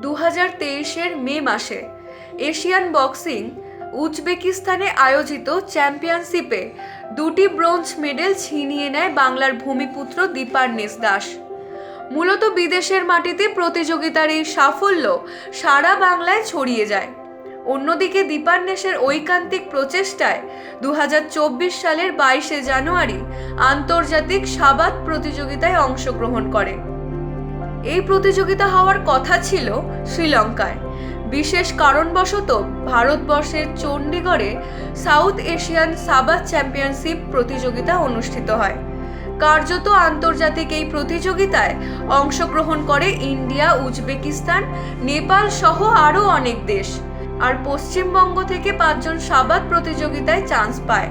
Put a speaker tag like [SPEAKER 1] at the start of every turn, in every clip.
[SPEAKER 1] দু হাজার তেইশের মে মাসে এশিয়ান বক্সিং উজবেকিস্তানে আয়োজিত চ্যাম্পিয়নশিপে দুটি ব্রোঞ্জ মেডেল ছিনিয়ে নেয় বাংলার ভূমিপুত্র দীপান্বেশ দাস। মূলত বিদেশের মাটিতে প্রতিযোগিতার এই সাফল্য সারা বাংলায় ছড়িয়ে যায়। অন্যদিকে দীপান্বেশের ঐকান্তিক প্রচেষ্টায় দু হাজার চব্বিশ সালের বাইশে জানুয়ারি আন্তর্জাতিক সাবাত প্রতিযোগিতায় অংশগ্রহণ করে। এই প্রতিযোগিতা হওয়ার কথা ছিল শ্রীলঙ্কায়। বিশেষ কারণবশত ভারতবর্ষের চণ্ডীগড়ে সাউথ এশিয়ান সাবাত চ্যাম্পিয়নশিপ প্রতিযোগিতা অনুষ্ঠিত হয়। কার্যত আন্তর্জাতিক এই প্রতিযোগিতায় অংশগ্রহণ করে ইন্ডিয়া, উজবেকিস্তান, নেপাল সহ আরও অনেক দেশ। আর পশ্চিমবঙ্গ থেকে পাঁচজন সাবাত প্রতিযোগিতায় চান্স পায়।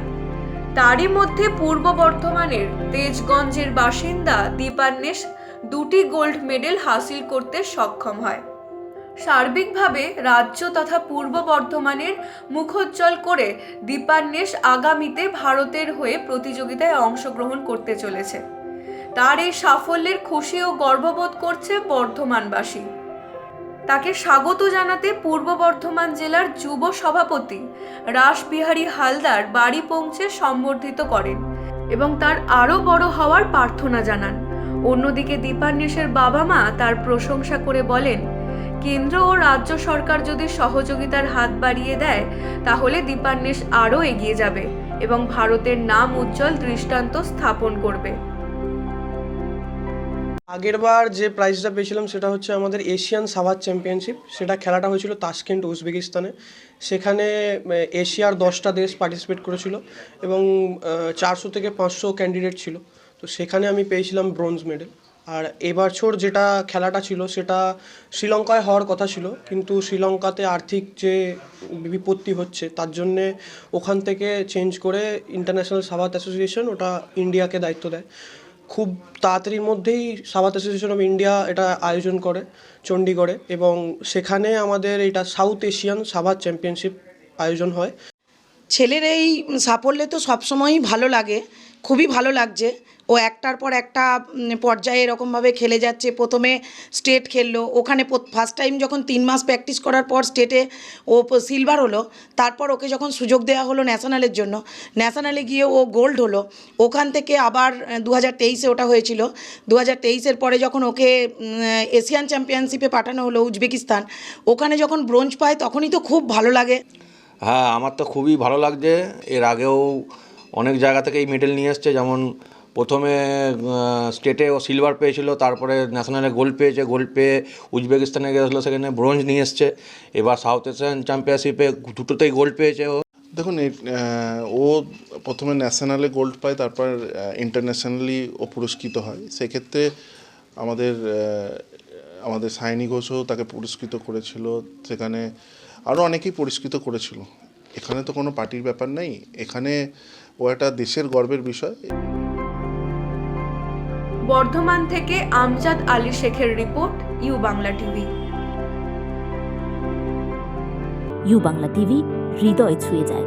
[SPEAKER 1] তারই মধ্যে পূর্ব বর্ধমানের তেজগঞ্জের বাসিন্দা দীপান্বেশ দুটি গোল্ড মেডেল হাসিল করতে সক্ষম হয়। সার্বিকভাবে রাজ্য তথা পূর্ব বর্ধমানের মুখোজ্জ্বল করে দীপান্বেশ আগামীতে ভারতের হয়ে প্রতিযোগিতায় অংশগ্রহণ করতে চলেছে। তার এই সাফল্যের খুশি ও গর্ববোধ করছে বর্ধমানবাসী। তাকে স্বাগত জানাতে পূর্ব বর্ধমান জেলার যুব সভাপতি রাসবিহারী হালদার বাড়ি পৌঁছে সম্বর্ধিত করেন এবং তার আরও বড় হওয়ার প্রার্থনা জানান। অন্যদিকে দীপান্বেশের বাবা মা তার প্রশংসা করে বলেন, কেন্দ্র ও রাজ্য সরকার যদি সহযোগিতার হাত বাড়িয়ে দেয়, তাহলে দীপান্বেশ আরও এগিয়ে যাবে এবং ভারতের নাম উজ্জ্বল দৃষ্টান্ত স্থাপন করবে।
[SPEAKER 2] আগেরবার যে প্রাইজটা পেয়েছিলাম সেটা হচ্ছে আমাদের এশিয়ান সাভার চ্যাম্পিয়নশিপ সেটা খেলাটা হয়েছিল তাশকেন্ট উজবেকিস্তানে। সেখানে এশিয়ার দশটা দেশ পার্টিসিপেট করেছিল এবং চারশো থেকে পাঁচশো ক্যান্ডিডেট ছিল। তো সেখানে আমি পেয়েছিলাম ব্রোঞ্জ মেডেল। আর এবছর যেটা খেলাটা ছিল, সেটা শ্রীলঙ্কায় হওয়ার কথা ছিল, কিন্তু শ্রীলঙ্কাতে আর্থিক যে বিপত্তি হচ্ছে, তার জন্যে ওখান থেকে চেঞ্জ করে ইন্টারন্যাশনাল সাবাত অ্যাসোসিয়েশন ওটা ইন্ডিয়াকে দায়িত্ব দেয়। খুব তাড়াতাড়ির মধ্যেই সাবাত অ্যাসোসিয়েশন অফ ইন্ডিয়া এটা আয়োজন করে চণ্ডীগড়ে এবং সেখানে আমাদের এটা সাউথ এশিয়ান সাবাত চ্যাম্পিয়নশিপ আয়োজন হয়।
[SPEAKER 3] ছেলের এই সাফল্যে তো সবসময়ই ভালো লাগে। খুবই ভালো লাগছে। ও একটার পর একটা পর্যায়ে এরকমভাবে খেলে যাচ্ছে। প্রথমে স্টেট খেললো। ওখানে ফার্স্ট টাইম যখন তিন মাস প্র্যাকটিস করার পর স্টেটে ও সিলভার হলো। তারপর ওকে যখন সুযোগ দেওয়া হলো ন্যাশনালের জন্য ন্যাশনালে গিয়ে ও গোল্ড হলো। ওখান থেকে আবার দু হাজার তেইশে ওটা হয়েছিল। দু হাজার তেইশের পরে যখন ওকে এশিয়ান চ্যাম্পিয়নশিপে পাঠানো হলো উজবেকিস্তান, ওখানে যখন ব্রোঞ্জ পায় তখনই তো খুব ভালো লাগে।
[SPEAKER 4] হ্যাঁ আমার তো খুবই ভালো লাগছে। এর আগেও অনেক জায়গা থেকে এই মেডেল নিয়ে এসছে। যেমন প্রথমে স্টেটে ও সিলভার পেয়েছিল, তারপরে ন্যাশনালে গোল্ড পেয়েছে গোল্ড পেয়ে উজবেকিস্তানে গেছিল, সেখানে ব্রোঞ্জ নিয়ে এসছে। এবার সাউথ এশিয়ান চ্যাম্পিয়নশিপে দুটোতেই গোল্ড পেয়েছে ও।
[SPEAKER 5] দেখুন ও প্রথমে ন্যাশনালে গোল্ড পায়, তারপর ইন্টারন্যাশনালি ও পুরস্কৃত হয়। সেক্ষেত্রে আমাদের আমাদের সায়নী ঘোষও তাকে পুরস্কৃত করেছিল। সেখানে আরও অনেকেই পুরস্কৃত করেছিল। এখানে তো কোনো পার্টির ব্যাপার নেই। এখানে ও একটা দেশের গর্বের বিষয়।
[SPEAKER 1] বর্ধমান থেকে আমজাদ আলী শেখের report U Bangla TV.
[SPEAKER 6] U Bangla TV হৃদয় ছুঁয়ে যায়।